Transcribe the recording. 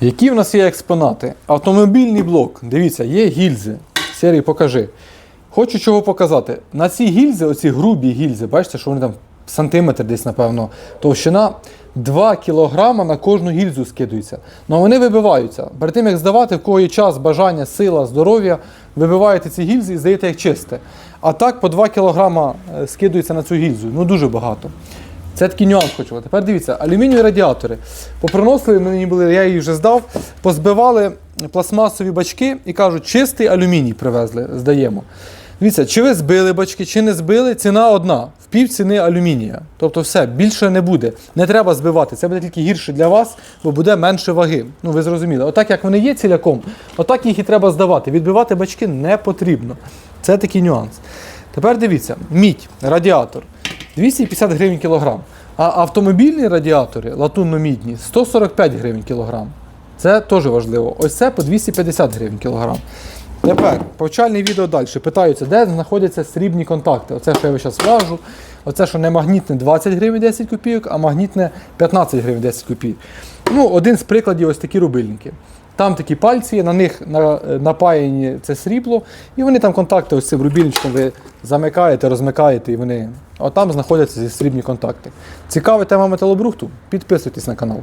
Які в нас є експонати? Автомобільний блок. Дивіться, є гільзи. Серій, покажи. Хочу чого показати. На ці гільзи, оці грубі гільзи, бачите, що вони там сантиметр десь, напевно, товщина 2 кг на кожну гільзу скидується. Ну вони вибиваються. Перед тим, як здавати, в кого є час, бажання, сила, здоров'я, вибиваєте ці гільзи і здаєте як чисте. А так по 2 кг скидується на цю гільзу. Ну дуже багато. Це такий нюанс хочу. Тепер дивіться, алюмінієві радіатори. Попроносили, мені були, я її вже здав, позбивали пластмасові бачки і кажуть, чистий алюміній привезли, здаємо. Дивіться, чи ви збили бачки, чи не збили, ціна одна. В пів ціни алюмінія. Тобто все, більше не буде. Не треба збивати. Це буде тільки гірше для вас, бо буде менше ваги. Ну ви зрозуміли. Отак як вони є ціляком, отак їх і треба здавати. Відбивати бачки не потрібно. Це такий нюанс. Тепер дивіться, мідь, радіатор. 250 гривень кілограм. А автомобільні радіатори латунно-мідні 145 гривень кілограм. Це теж важливо. Ось це по 250 гривень кілограм. Тепер повчальне відео далі. Питаються, де знаходяться срібні контакти. Оце, що я зараз важу. Оце, що не магнітне 20 гривень 10 копійок, а магнітне 15 гривень 10 копійок. Ну, один з прикладів ось такі рубильники. Там такі пальці, на них на- напаяні це срібло, і вони там контакти ось цим рубільничком ви замикаєте, розмикаєте, і вони. От там знаходяться зі срібні контакти. Цікава тема металобрухту? Підписуйтесь на канал.